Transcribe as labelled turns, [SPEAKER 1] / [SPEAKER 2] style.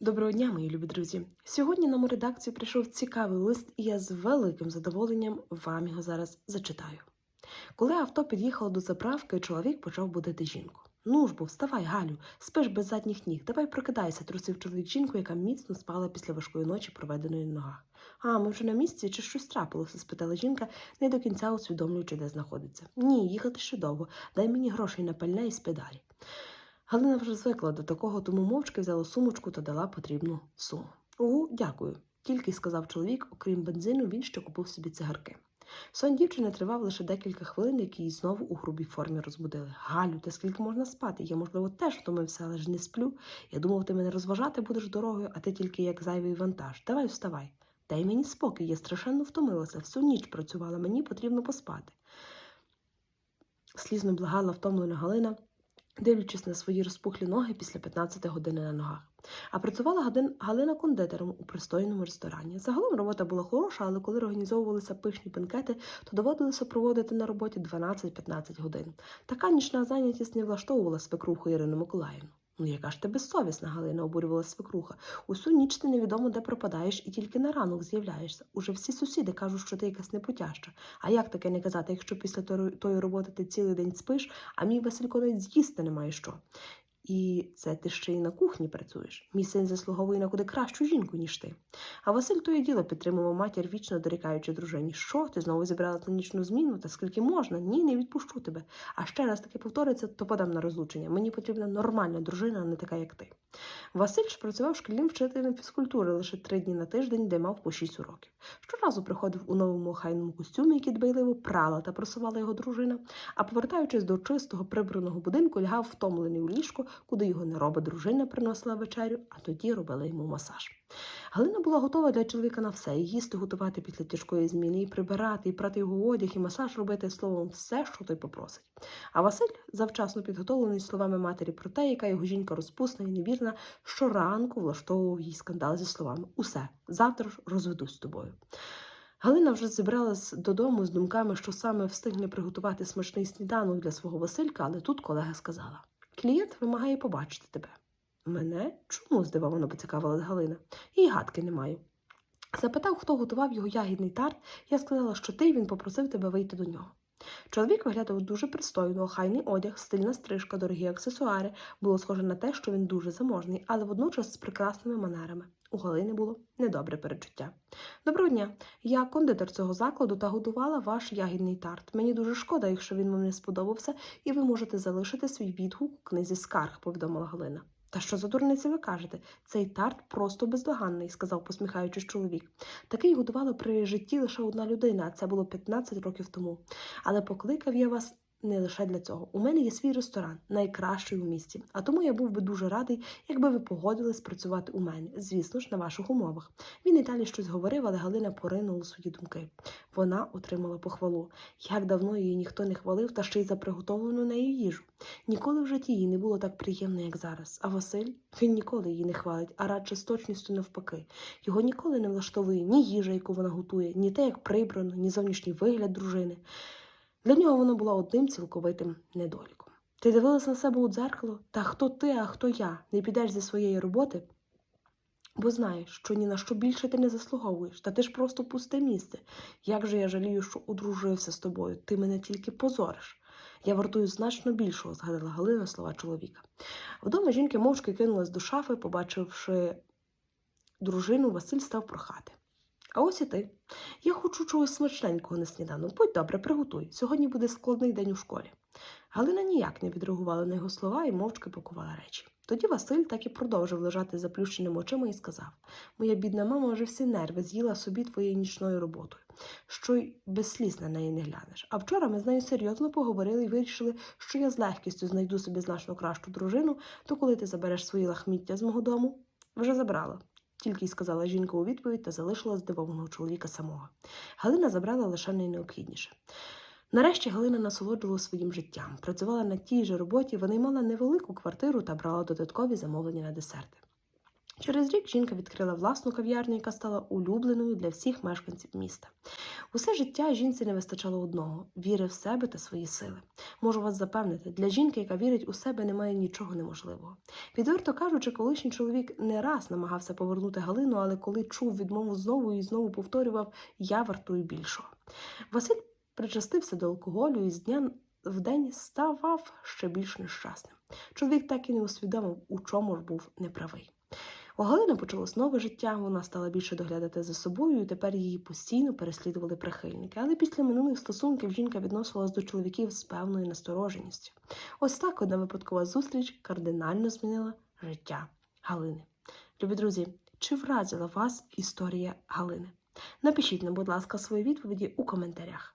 [SPEAKER 1] Доброго дня, мої любі друзі. Сьогодні нам у редакцію прийшов цікавий лист, і я з великим задоволенням вам його зараз зачитаю. Коли авто під'їхало до заправки, чоловік почав будити жінку. Ну ж бо, вставай, Галю, спиш без задніх ніг. Давай прокидайся, трусив чоловік жінку, яка міцно спала після важкої ночі, проведеної ногах. А, ми вже на місці чи щось трапилося? спитала жінка, не до кінця усвідомлюючи, де знаходиться. Ні, їхати ще довго. Дай мені грошей на пальне і спи далі. Галина вже звикла до такого, тому мовчки взяла сумочку та дала потрібну суму. Угу, дякую. Тільки сказав чоловік, окрім бензину, він ще купив собі цигарки. Сон дівчини тривав лише декілька хвилин, які її знову у грубій формі розбудили. Галю, та скільки можна спати? Я, можливо, теж втомився, але ж не сплю. Я думав, ти мене розважати будеш дорогою, а ти тільки як зайвий вантаж. Давай вставай. Дай мені спокій, я страшенно втомилася, всю ніч працювала, мені потрібно поспати. Слізно благала втомлена Галина, дивлячись на свої розпухлі ноги після 15 години на ногах. А працювала Галина кондитером у пристойному ресторані. Загалом робота була хороша, але коли організовувалися пишні бенкети, то доводилося проводити на роботі 12-15 годин. Така нічна зайнятість не влаштовувала свекруху Ірину Миколаївну. Ну, яка ж ти безсовісна, Галина обурювала свекруха. Усю ніч ти невідомо де пропадаєш і тільки на ранок з'являєшся. Уже всі сусіди кажуть, що ти якась непотяща. А як таке не казати, якщо після тої роботи ти цілий день спиш, а мій Василько навіть з'їсти немає що? І це ти ще й на кухні працюєш. Мій син заслуговує на куди кращу жінку, ніж ти. А Василь то і діло підтримував матір, вічно дорікаючи дружині. Що ти знову зібрала на нічну зміну? Та скільки можна? Ні, не відпущу тебе. А ще раз таке повториться, то подам на розлучення. Мені потрібна нормальна дружина, а не така, як ти. Василь ж працював шкільним вчителем фізкультури лише три дні на тиждень, де мав по шість уроків. Щоразу приходив у новому охайному костюмі, який дбайливо прала та просувала його дружина, а повертаючись до чистого прибраного будинку, лягав втомлений у ліжко, куди його нероба дружина приносила вечерю, а тоді робила йому масаж. Галина була готова для чоловіка на все, і їсти готувати після тяжкої зміни, і прибирати, і прати його одяг, і масаж робити словом все, що той попросить. А Василь, завчасно підготовлений словами матері про те, яка його жінка розпусна і невірна, щоранку влаштовував їй скандал зі словами Усе, завтра ж розведусь з тобою. Галина вже зібралась додому з думками, що саме встигне приготувати смачний сніданок для свого Василька, але тут колега сказала: Клієнт вимагає побачити тебе. Мене? Чому? здивовано поцікавилась Галина. І гадки не маю. Запитав, хто готував його ягідний тарт, я сказала, що ти, він попросив тебе вийти до нього. Чоловік виглядав дуже пристойно, охайний одяг, стильна стрижка, дорогі аксесуари. Було схоже на те, що він дуже заможний, але водночас з прекрасними манерами. У Галини було недобре перечуття. Доброго дня. Я кондитер цього закладу та готувала ваш ягідний тарт. Мені дуже шкода, якщо він вам не сподобався, і ви можете залишити свій відгук у книзі скарг, повідомила Галина. Та що за дурниці ви кажете? Цей тарт просто бездоганний, сказав, посміхаючись чоловік. Такий готувала при житті лише одна людина, а це було 15 років тому. Але покликав я вас не лише для цього. У мене є свій ресторан, найкращий у місті. А тому я був би дуже радий, якби ви погодились працювати у мене, звісно ж, на ваших умовах. Він і далі щось говорив, але Галина поринула свої думки. Вона отримала похвалу. Як давно її ніхто не хвалив, та ще й за приготовлену нею їжу. Ніколи в житті їй не було так приємно, як зараз. А Василь він ніколи її не хвалить, а радше з точністю навпаки. Його ніколи не влаштовує ні їжа, яку вона готує, ні те, як прибрано, ні зовнішній вигляд дружини. Для нього вона була одним цілковитим недоліком. Ти дивилась на себе у дзеркало? Та хто ти, а хто я? Не підеш зі своєї роботи? Бо знаєш, що ні на що більше ти не заслуговуєш, та ти ж просто пусте місце. Як же я жалію, що одружився з тобою, ти мене тільки позориш. Я вартую значно більшого, згадала Галина слова чоловіка. Вдома жінки мовчки кинулась до шафи, побачивши дружину, Василь став прохати. А ось і ти. Я хочу чогось смачненького на сніданок. Будь добре, приготуй. Сьогодні буде складний день у школі. Галина ніяк не відреагувала на його слова і мовчки пакувала речі. Тоді Василь так і продовжив лежати заплющеними очима і сказав: Моя бідна мама вже всі нерви з'їла собі твоєю нічною роботою, що й без сліз на неї не глянеш. А вчора ми з нею серйозно поговорили і вирішили, що я з легкістю знайду собі значно кращу дружину, то коли ти забереш свої лахміття з мого дому, вже забрала. Тільки й сказала жінка у відповідь та залишила здивованого чоловіка самого. Галина забрала лише найнеобхідніше. Нарешті Галина насолоджувала своїм життям. Працювала на тій же роботі, вона й мала невелику квартиру та брала додаткові замовлення на десерти. Через рік жінка відкрила власну кав'ярню, яка стала улюбленою для всіх мешканців міста. Усе життя жінці не вистачало одного віри в себе та свої сили. Можу вас запевнити, для жінки, яка вірить у себе, немає нічого неможливого. Відверто кажучи, колишній чоловік не раз намагався повернути Галину, але коли чув відмову знову і знову повторював Я вартую більшого. Василь причастився до алкоголю і з дня в день ставав ще більш нещасним. Чоловік так і не усвідомив, у чому ж був неправий. У Галини почалось нове життя, вона стала більше доглядати за собою, і тепер її постійно переслідували прихильники. Але після минулих стосунків жінка відносилась до чоловіків з певною настороженістю. Ось так одна випадкова зустріч кардинально змінила життя Галини. Любі друзі, чи вразила вас історія Галини? Напишіть нам, будь ласка, свої відповіді у коментарях.